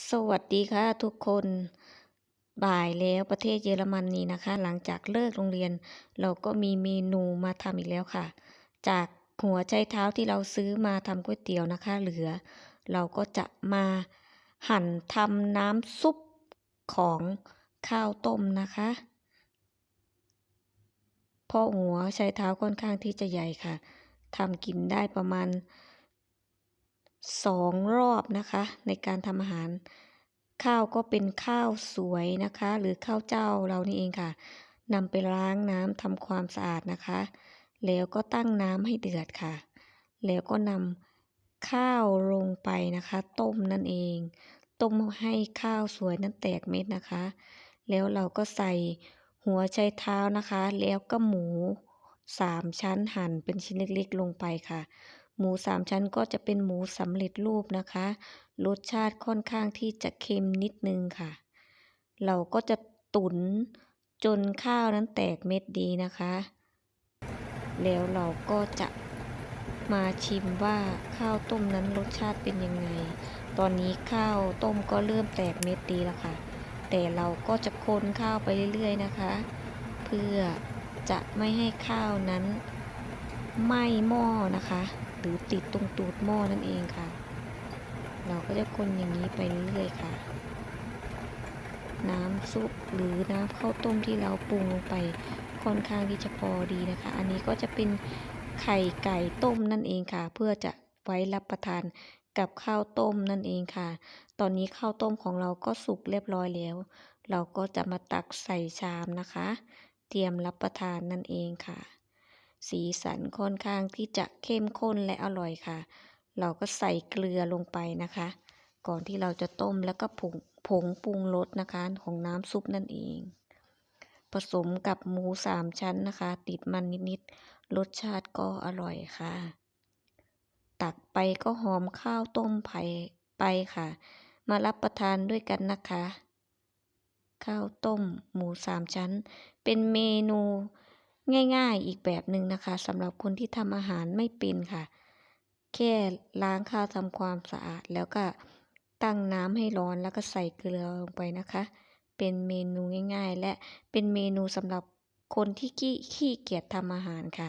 สวัสดีค่ะทุกคนบ่ายแล้วประเทศเยอรมนีนะคะ หลังจากเลิกโรงเรียน เราก็มีเมนูมาทำอีกแล้วค่ะ จากหัวใจเท้าที่เราซื้อมาทำก๋วยเตี๋ยวนะคะ เหลือ เราก็จะมาหั่นทำน้ำซุปของข้าวต้มนะคะเพราะหัวไชเท้าค่อนข้างที่จะใหญ่ค่ะทำกินได้ประมาณ สองรอบนะคะ ในการทำอาหาร ข้าวก็เป็นข้าวสวยนะคะ หรือข้าวเจ้าเรานี่เองค่ะนำไปล้างน้ำทำความสะอาดนะคะ แล้วก็ตั้งน้ำให้เดือดค่ะ แล้วก็นำข้าวลงไปนะคะ ต้มนั่นเอง ต้มให้ข้าวสวยนั้นแตกเม็ดนะคะ แล้วเราก็ใส่หัวไชเท้านะคะ แล้วก็หมูสามชั้นหั่นเป็นชิ้นเล็กๆลงไปค่ะ หมูสามชั้นก็จะเป็นหมูสำเร็จรูปนะคะ รสชาติค่อนข้างที่จะเค็มนิดนึงค่ะ เราก็จะตุ๋นจนข้าวนั้นแตกเม็ดดีนะคะ แล้วเราก็จะมาชิมว่าข้าวต้มนั้นรสชาติเป็นยังไง ตอนนี้ข้าวต้มก็เริ่มแตกเม็ดดีแล้วค่ะ แต่เราก็จะคนข้าวไปเรื่อยๆนะคะ เพื่อจะไม่ให้ข้าวนั้นไหม้หม้อนะคะ หรือติดตรงตูดหม้อนั่นเองค่ะ เราก็จะคนอย่างนี้ไปเรื่อยๆค่ะ น้ำซุปหรือน้ำข้าวต้มที่เราปรุงลงไปค่อนข้างที่จะพอดีนะคะ อันนี้ก็จะเป็นไข่ไก่ต้มนั่นเองค่ะ เพื่อจะไว้รับประทานกับข้าวต้มนั่นเองค่ะ ตอนนี้ข้าวต้มของเราก็สุกเรียบร้อยแล้ว เราก็จะมาตักใส่ชามนะคะ เตรียมรับประทานนั่นเองค่ะ สีสันค่อนข้างที่จะเข้มข้นและอร่อยค่ะ เราก็ใส่เกลือลงไปนะคะ ก่อนที่เราจะต้มแล้วก็ผงผงปรุงรสนะคะของน้ำซุปนั่นเอง ผสมกับหมูสามชั้นนะคะ ติดมันนิดๆรสชาติก็อร่อยค่ะ ตักไปก็หอมข้าวต้มไผ่ไปค่ะ มารับประทานด้วยกันนะคะ ข้าวต้มหมูสามชั้น เป็นเมนู ง่ายๆอีกแบบหนึ่งนะคะสำหรับคนที่ทำอาหารไม่เป็นค่ะ แค่ล้างข้าวทำความสะอาด แล้วก็ตั้งน้ำให้ร้อนแล้วก็ใส่เกลือลงไปนะคะ เป็นเมนูง่ายๆ และเป็นเมนูสำหรับคนที่ขี้ขี้เกียจทำอาหารค่ะ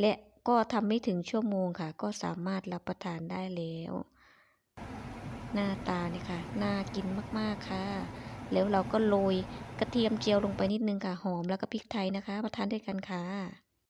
และก็ทำไม่ถึงชั่วโมงค่ะ ก็สามารถรับประทานได้แล้ว หน้าตาเนี่ยค่ะ น่ากินมากๆค่ะ แล้วเราก็โรยกระเทียมเจียวลงไปนิดนึงค่ะ หอมแล้วก็พริกไทยนะคะ มาทานด้วยกันค่ะ